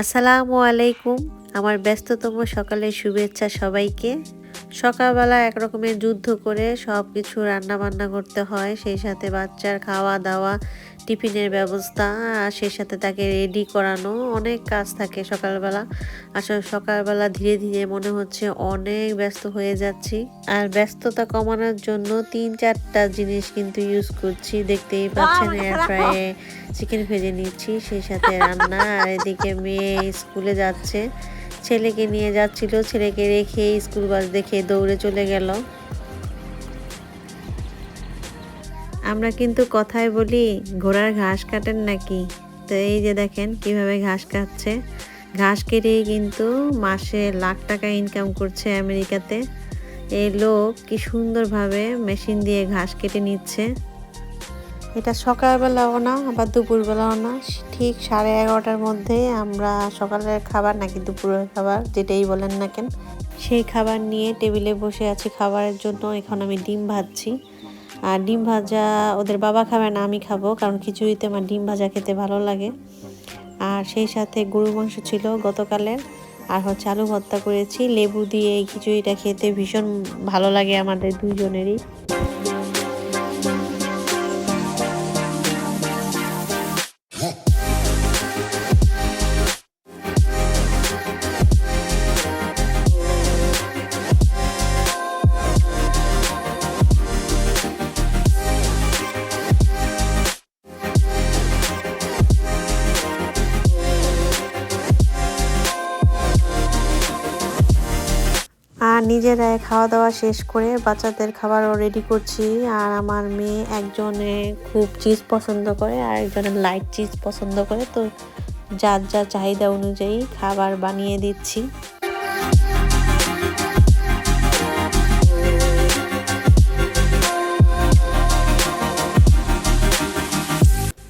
আসসালামু আলাইকুম। আমার ব্যস্ততম সকালের শুভেচ্ছা সবাইকে। সকালবেলা একরকমের যুদ্ধ করে সব কিছু রান্না বান্না করতে হয় সেই সাথে বাচ্চার খাওয়া দাওয়া টিফিনের ব্যবস্থা আর সেই সাথে তাকে রেডি করানো অনেক কাজ থাকে সকালবেলা। আসলে সকালবেলা ধীরে ধীরে মনে হচ্ছে অনেক ব্যস্ত হয়ে যাচ্ছি আর ব্যস্ততা কমানোর জন্য তিন চারটা জিনিস কিন্তু ইউজ করছি। দেখতেই পাচ্ছেন এয়ার ফ্রায়ে চিকেন ভেজে নিচ্ছি সেই সাথে রান্না আর এদিকে মেয়ে স্কুলে যাচ্ছে। ছেলেকে নিয়ে যাচ্ছিল। ছেলেকে রেখে স্কুল বাস দেখে দৌড়ে চলে গেল। আমরা কিন্তু কথায় বলি, ঘোড়ার ঘাস কাটেন নাকি? তো এই যে দেখেন কীভাবে ঘাস কাটছে। ঘাস কেটেই কিন্তু মাসে লাখ টাকা ইনকাম করছে আমেরিকাতে। এই লোক কি সুন্দরভাবে মেশিন দিয়ে ঘাস কেটে নিচ্ছে। এটা সকালবেলাও না, আবার দুপুরবেলাও না। ঠিক সাড়ে এগারোটার মধ্যে আমরা সকালের খাবার নাকি দুপুরের খাবার, যেটাই বলেন না কেন, সেই খাবার নিয়ে টেবিলে বসে আছি খাবারের জন্য। এখন আমি ডিম ভাজছি। আর ডিম ভাজা ওদের বাবা খাবে না, আমি খাব, কারণ খিচুড়িতে আমার ডিম ভাজা খেতে ভালো লাগে। আর সেই সাথে গরু মাংস ছিল গতকালের, আর হচ্ছে আলু ভর্তা করেছি। লেবু দিয়ে এই খিচুড়িটা খেতে ভীষণ ভালো লাগে আমাদের দুইজনেরই। নিজেরাই খাওয়া দাওয়া শেষ করে বাচ্চাদের খাবারও রেডি করছি। আর আমার মেয়ে একজনে খুব চিজ পছন্দ করে, আর একজনে লাইট চিজ পছন্দ করে। তো যার যা চাহিদা অনুযায়ী খাবার বানিয়ে দিচ্ছি।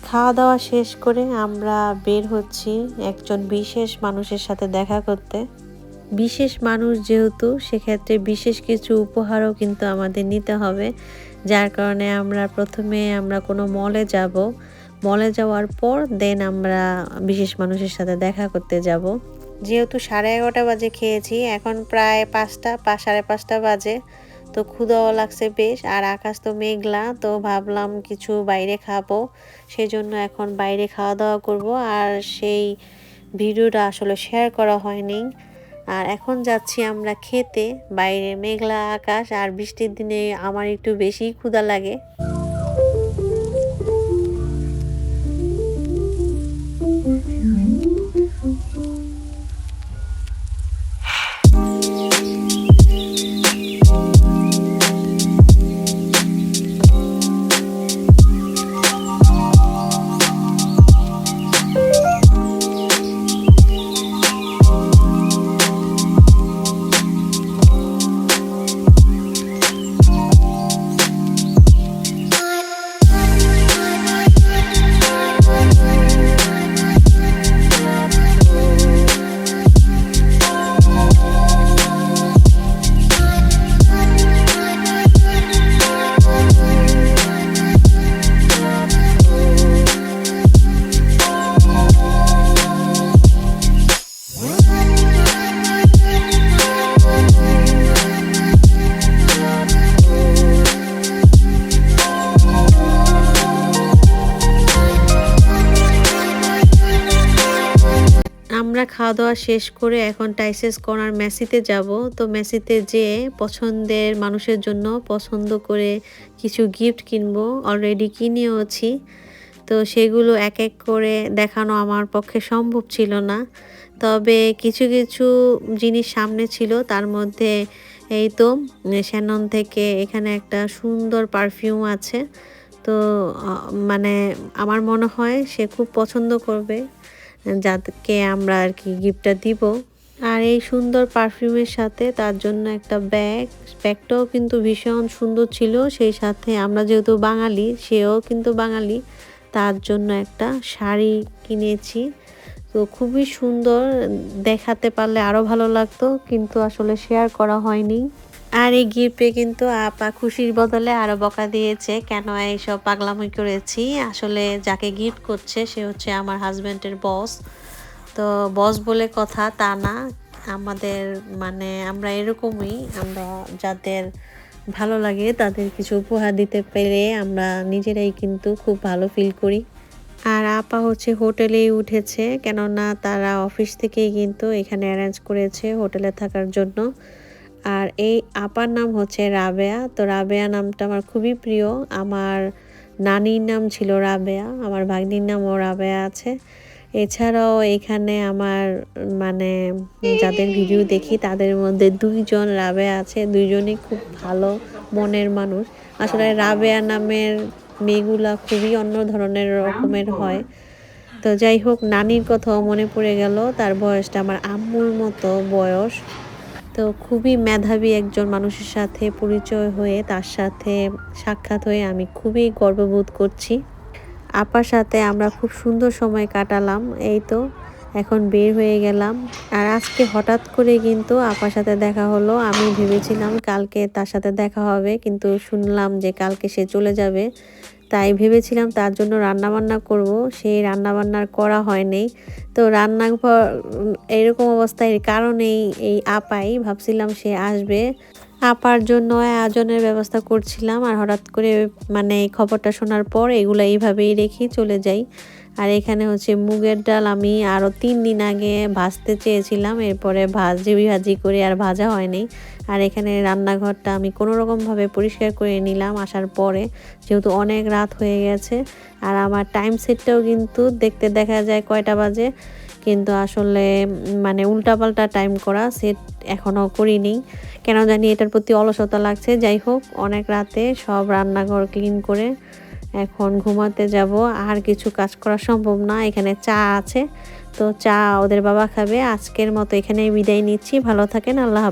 খাওয়া দাওয়া শেষ করে আমরা বের হচ্ছি একজন বিশেষ মানুষের সাথে দেখা করতে। বিশেষ মানুষ যেহেতু, সেক্ষেত্রে বিশেষ কিছু উপহারও কিন্তু আমাদের নিতে হবে। যার কারণে আমরা প্রথমে আমরা কোনো মলে যাব। মলে যাওয়ার পর দেন আমরা বিশেষ মানুষের সাথে দেখা করতে যাব। যেহেতু সাড়ে এগারোটা বাজে খেয়েছি, এখন প্রায় পাঁচটা, পা, সাড়ে পাঁচটা বাজে। তো ক্ষুদাও লাগছে বেশ, আর আকাশ তো মেঘলা, তো ভাবলাম কিছু বাইরে খাব। সেই জন্য এখন বাইরে খাওয়া দাওয়া করব, আর সেই ভিডিওটা আসলে শেয়ার করা হয়নি। আর এখন যাচ্ছি আমরা খেতে। বাইরে মেঘলা আকাশ আর বৃষ্টির দিনে আমার একটু বেশি ক্ষুধা লাগে। আমরা খাওয়া দাওয়া শেষ করে এখন টাইসেস কর্নার মেসিতে যাব। তো মেসিতে যেয়ে পছন্দের মানুষের জন্য পছন্দ করে কিছু গিফট কিনবো। অলরেডি কিনেওছি। তো সেগুলো এক এক করে দেখানো আমার পক্ষে সম্ভব ছিল না। তবে কিছু কিছু জিনিস সামনে ছিল। তার মধ্যে এই তো, শ্যানন থেকে এখানে একটা সুন্দর পারফিউম আছে। তো মানে আমার মনে হয় সে খুব পছন্দ করবে। যাদেরকে আমরা আর কি গিফটটা দিব। আর এই সুন্দর পারফিউমের সাথে তার জন্য একটা ব্যাগ ব্যাগটাও কিন্তু ভীষণ সুন্দর ছিল। সেই সাথে আমরা যেহেতু বাঙালি, সেও কিন্তু বাঙালি, তার জন্য একটা শাড়ি কিনেছি। তো খুবই সুন্দর, দেখাতে পারলে আরও ভালো লাগতো, কিন্তু আসলে শেয়ার করা হয়নি। আর এই গিফটে কিন্তু আপা খুশির বদলে আরও বকা দিয়েছে, কেন এইসব পাগলামি করেছি? আসলে যাকে গিফট করছে সে হচ্ছে আমার হাজব্যান্ডের বস। তো বস বলে কথা, তা না। আমাদের মানে আমরা এরকমই, আমরা যাদের ভালো লাগে তাদের কিছু উপহার দিতে পেরে আমরা নিজেরাই কিন্তু খুব ভালো ফিল করি। আর আপা হচ্ছে হোটেলেই উঠেছে, কেননা তারা অফিস থেকেই কিন্তু এখানে অ্যারেঞ্জ করেছে হোটেলে থাকার জন্য। আর এই আপার নাম হচ্ছে রাবেয়া। তো রাবেয়া নামটা আমার খুবই প্রিয়। আমার নানির নাম ছিল রাবেয়া, আমার ভাগ্নির নামও রাবেয়া আছে। এছাড়াও এখানে আমার মানে যাদের ভিডিও দেখি তাদের মধ্যে দুইজন রাবেয়া আছে, দুইজনই খুব ভালো মনের মানুষ। আসলে রাবেয়া নামের মেয়েগুলা খুবই অন্য ধরনের রকমের হয়। তো যাই হোক, নানির কথাও মনে পড়ে গেল। তার বয়সটা আমার আম্মুর মতো বয়স। তো খুবই মেধাবী একজন মানুষের সাথে পরিচয় হয়ে, তার সাথে সাক্ষাৎ হয়ে আমি খুবই গর্ববোধ করছি। আপার সাথে আমরা খুব সুন্দর সময় কাটালাম, এই তো এখন বের হয়ে গেলাম। আর আজকে হঠাৎ করে কিন্তু আপার সাথে দেখা হলো, আমি ভেবেছিলাম কালকে তার সাথে দেখা হবে, কিন্তু শুনলাম যে কালকে সে চলে যাবে। তাই ভেবেছিলাম তার জন্য রান্নাবান্না করব। সেই রান্না বান্নার করা হয়নি। তো রান্নাঘর এরকম অবস্থায় কারণেই এই আপাই ভাবছিলাম সে আসবে। আপার জন্য আয়োজনের ব্যবস্থা করছিলাম আর হঠাৎ করে মানে খবরটা শোনার পর এগুলো এইভাবেই রেখে চলে যাই। আর এখানে হচ্ছে মুগের ডাল আমি আরও তিন দিন আগে ভাজতে চেয়েছিলাম, এরপরে ভাজি ভাজি করে আর ভাজা হয়নি। আর এখানে রান্নাঘরটা আমি কোনো রকমভাবে পরিষ্কার করে নিলাম আসার পরে, যেহেতু অনেক রাত হয়ে গেছে। আর আমার টাইম সেটটাও কিন্তু দেখতে দেখা যায় কয়টা বাজে। কিন্তু আসলে মানে উল্টাপাল্টা টাইম করা সেট এখনও করিনি। কেন জানি এটার প্রতি অলসতা লাগছে। যাই হোক, অনেক রাতে সব রান্নাঘর ক্লিন করে এখন ঘুমাতে যাব। আর কিছু কাজ করা সম্ভব না। এখানে চা আছে। তো চা ওদের বাবা খাবে। আজকের মতো এখানে বিদায় নিচ্ছি। ভালো থাকেন। আল্লাহ